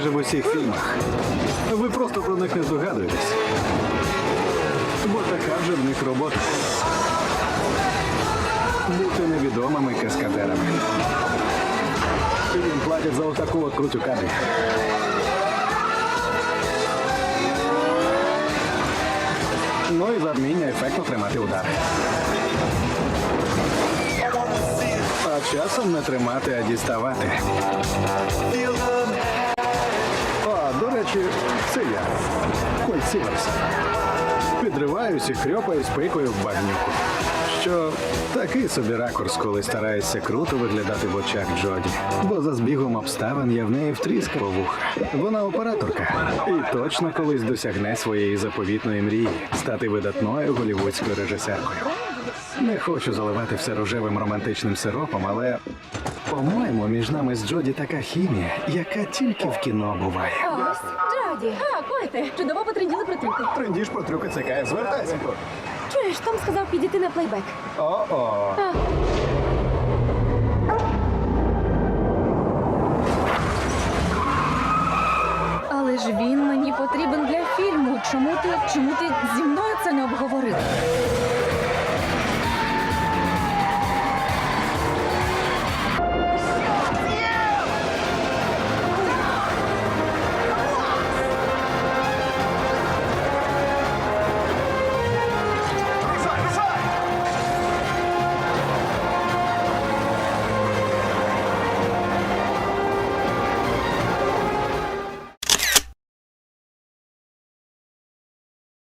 усіх фільмах. Ви просто про них не здогадуєтесь. Бо така вже в них робота. Бути невідомими каскадерами. Їм платять за отаку от крутю кадрі. Ну і за вміння ефектно тримати удар. А часом не тримати, а діставати. Це я. Кольт Сіверс. Підриваюсь і хрьопаюсь пикою в багнюку. Що такий собі ракурс, коли стараєшся круто виглядати в очах Джоді. Бо за збігом обставин я в неї втріскав вуха. Вона операторка і точно колись досягне своєї заповітної мрії стати видатною голівудською режисеркою. Не хочу заливати все рожевим романтичним сиропом, але по-моєму, між нами з Джоді така хімія, яка тільки в кіно буває. Джоді. А, койте, чудово потренділи про трюки. Трендіж про трюки це кайф. звертайся. Чуєш, Том сказав підійти на плейбек. О-о. А, Але ж він мені потрібен для фільму. Чому ти чому ти зі мною?